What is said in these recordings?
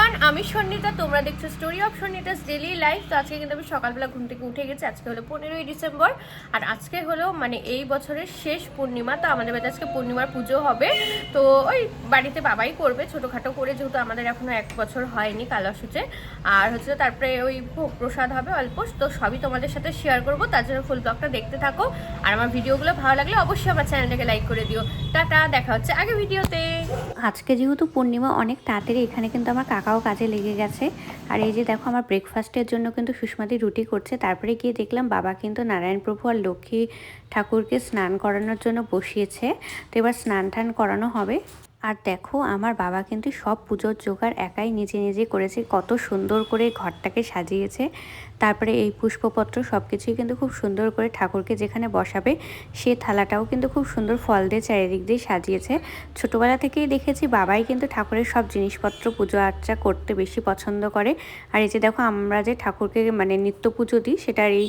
Everyone আমি সন্নিতা, তোমরা দেখছ story of Sannita's daily life তো আজকে কিন্তু আমি সকালবেলা ঘুম থেকে উঠে গেছি, আজকে হলো পনেরোই ডিসেম্বর। আর আজকে হলো মানে এই বছরের শেষ পূর্ণিমা, তো আমাদের বাড়িতে আজকে পূর্ণিমার পুজো হবে। তো ওই বাড়িতে বাবাই করবে, ছোটোখাটো করে, যেহেতু আমাদের এখনও এক বছর হয়নি কালাসুচে আর হচ্ছে তারপরে ওই ভোগ প্রসাদ হবে অল্প, তো সবই তোমাদের সাথে শেয়ার করব। তার জন্য ফুল ব্লগটা দেখতে থাকো। আর আমার ভিডিওগুলো ভালো লাগলে অবশ্যই আমার চ্যানেলটাকে লাইক করে দিও। টাটা, দেখা হচ্ছে আগে ভিডিওতে আজকে যেহেতু পূর্ণিমা অনেক তাড়াতাড়ি, এখানে কিন্তু আমার কাকাও কাজে লেগে গেছে। আর এই যে দেখো আমার ব্রেকফাস্টের জন্য কিন্তু সুষমাদি রুটি করছে। তারপরে গিয়ে দেখলাম বাবা কিন্তু নারায়ণ প্রভু আর লক্ষ্মী ঠাকুরকে স্নান করানোর জন্য বসিয়েছে। তো এবার স্নান টান করানো হবে। আর দেখো, আমার বাবা কিন্তু সব পুজোর জোগাড় একাই নিজে নিজে করেছে, কত সুন্দর করে ঘরটাকে সাজিয়েছে। তারপরে এই পুষ্পপত্র সব কিছুই কিন্তু খুব সুন্দর করে ঠাকুরকে যেখানে বসাবে, সে থালাটাও কিন্তু খুব সুন্দর ফল দিয়ে চারিদিক দিয়ে সাজিয়েছে। ছোটোবেলা থেকেই দেখেছি বাবাই কিন্তু ঠাকুরের সব জিনিসপত্র পুজো আর্চা করতে বেশি পছন্দ করে। আর এই যে দেখো, আমরা যে ঠাকুরকে মানে নিত্য পুজো দিই সেটার এই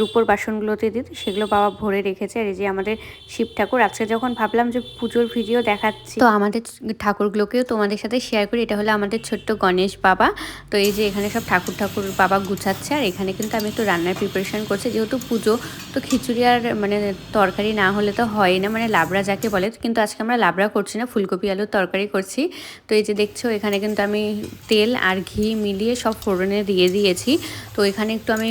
রূপোর বাসনগুলোতে দিই সেগুলো বাবা ভরে রেখেছে। আর এই যে আমাদের শিব ঠাকুর, আজকে যখন ভাবলাম যে পুজোর ভিডিও দেখাচ্ছি তো আমাদের ঠাকুরগুলোকেও তোমাদের সাথে শেয়ার করি। এটা হলো আমাদের ছোট্ট গণেশ বাবা। তো এই যে এখানে সব ঠাকুর ঠাকুর বাবা গুছাচ্ছে, আর এখানে কিন্তু আমি একটু রান্নার প্রিপারেশন করছি। যেহেতু পুজো, তো খিচুড়ি আর মানে তরকারি না হলে তো হয় না। মানে লাবড়া যাকে বলে, কিন্তু আজকে আমরা লাবড়া করছি না, ফুলকপি আলুর তরকারি করছি। তো এই যে দেখছ, এখানে কিন্তু আমি তেল আর ঘি মিলিয়ে সব ফোড়নে দিয়ে দিয়েছি। তো এখানে একটু আমি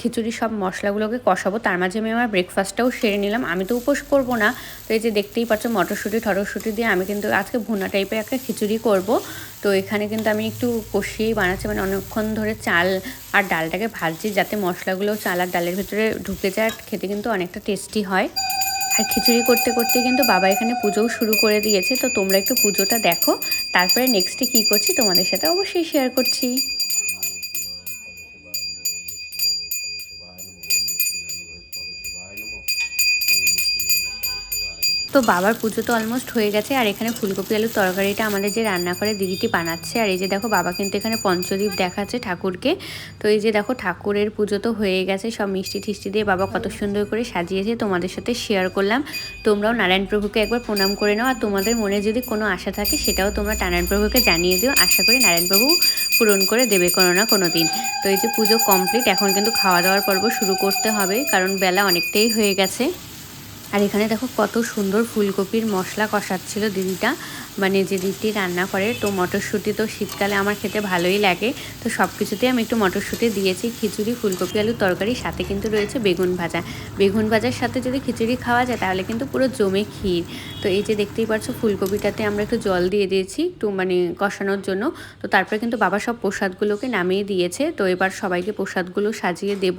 খিচুড়ি সব মশলাগুলোকে কষাবো। তার মাঝে আমি আমার ব্রেকফাস্টটাও সেরে নিলাম। আমি তো উপোস করব না। তো এই যে দেখতেই পাচ্ছ, মটরশুঁটি টটরশুঁটি দিয়ে আমি কিন্তু আজকে ভুনা টাইপের একটা খিচুড়ি করব। তো এখানে কিন্তু আমি একটু কষিয়েই বানাচ্ছি মানে অনেকক্ষণ ধরে চাল আর ডালটাকে ভাজছি যাতে মশলাগুলো চাল আর ডালের ভিতরে ঢুকে যায় খেতে কিন্তু অনেকটা টেস্টি হয়। আর খিচুড়ি করতে করতে কিন্তু বাবা এখানে পুজোও শুরু করে দিয়েছে, তো তোমরা একটু পুজোটা দেখো। তারপরে নেক্সটে কী করছি তোমাদের সাথে অবশ্যই শেয়ার করছি। তো বাবার পুজো তো অলমোস্ট হয়ে গেছে, আর এখানে ফুলকপি আলুর তরকারিটা আমাদের যে রান্না করে দিদিটি বানাচ্ছে। আর এই যে দেখো, বাবা কিন্তু এখানে পঞ্চদীপ দেখাচ্ছে ঠাকুরকে। তো এই যে দেখো, ঠাকুরের পুজো তো হয়ে গেছে, সব মিষ্টি ঠিষ্টি দিয়ে বাবা কত সুন্দর করে সাজিয়েছে, তোমাদের সাথে শেয়ার করলাম। তোমরাও নারায়ণ প্রভুকে একবার প্রণাম করে নাও, আর তোমাদের মনে যদি কোনো আশা থাকে, সেটাও তোমরা নারায়ণ প্রভুকে জানিয়ে দিও। আশা করি নারায়ণ প্রভু পূরণ করে দেবে কোনো না কোনো দিন। তো এই যে পুজো কমপ্লিট এখন কিন্তু খাওয়া দাওয়ার পর্ব শুরু করতে হবে, কারণ বেলা অনেকটাই হয়ে গেছে। আর এখানে দেখো কত সুন্দর ফুলকপির মশলা কষাচ্ছিল দিদিটা। মানে যে দিদি রান্না করে, তো মটরশুঁটি তো শীতকালে আমার খেতে ভালোই লাগে। তো সব কিছুতেই আমি একটু মটরশুঁটি দিয়েছি, খিচুড়ি, ফুলকপি, আলু তরকারি, সাথে কিন্তু রয়েছে বেগুন ভাজা। বেগুন ভাজার সাথে যদি খিচুড়ি খাওয়া যায়, তাহলে কিন্তু পুরো জমে ক্ষীর। তো এই যে দেখতেই পাচ্ছ, ফুলকপিটাতে আমরা একটু জল দিয়ে দিয়েছি, একটু মানে কষানোর জন্য। তো তারপরে কিন্তু বাবা সব প্রসাদগুলোকে নামিয়ে দিয়েছে। তো এবার সবাইকে প্রসাদগুলো সাজিয়ে দেব।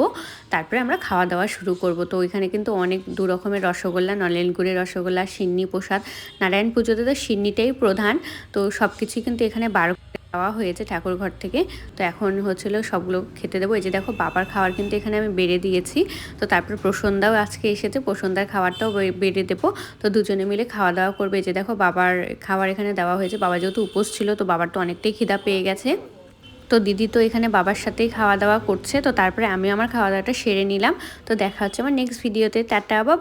তারপরে আমরা খাওয়া দাওয়া শুরু করব। তো ওইখানে কিন্তু অনেক দু রকমের রসগোল্লা, নলেন গুড়ের রসগোল্লা, সিন্নি প্রসাদ। নারায়ণ পুজোতে তো সিন্নিটাই প্রধান। তো সব কিছুই কিন্তু এখানে বার দেওয়া হয়েছে ঠাকুর ঘর থেকে। তো এখন হচ্ছিল সবগুলো খেতে দেবো। এই যে দেখো, বাবার খাবার কিন্তু এখানে আমি বেড়ে দিয়েছি। তো তারপর প্রসন্দাও আজকে এসেছে, প্রসন্দার খাবারটাও বেড়ে দেবো। তো দুজনে মিলে খাওয়া দাওয়া করবে। এই যে দেখো, বাবার খাবার এখানে দেওয়া হয়েছে। বাবা যেহেতু উপোস ছিল, তো বাবার তো অনেকটাই খিদা পেয়ে গেছে। তো দিদি তো এখানে বাবার সাথেই খাওয়া দাওয়া করছে। তো তারপরে আমি আমার খাওয়া দাওয়াটা সেরে নিলাম। তো দেখা হচ্ছে আমার নেক্সট ভিডিওতে টাটা বা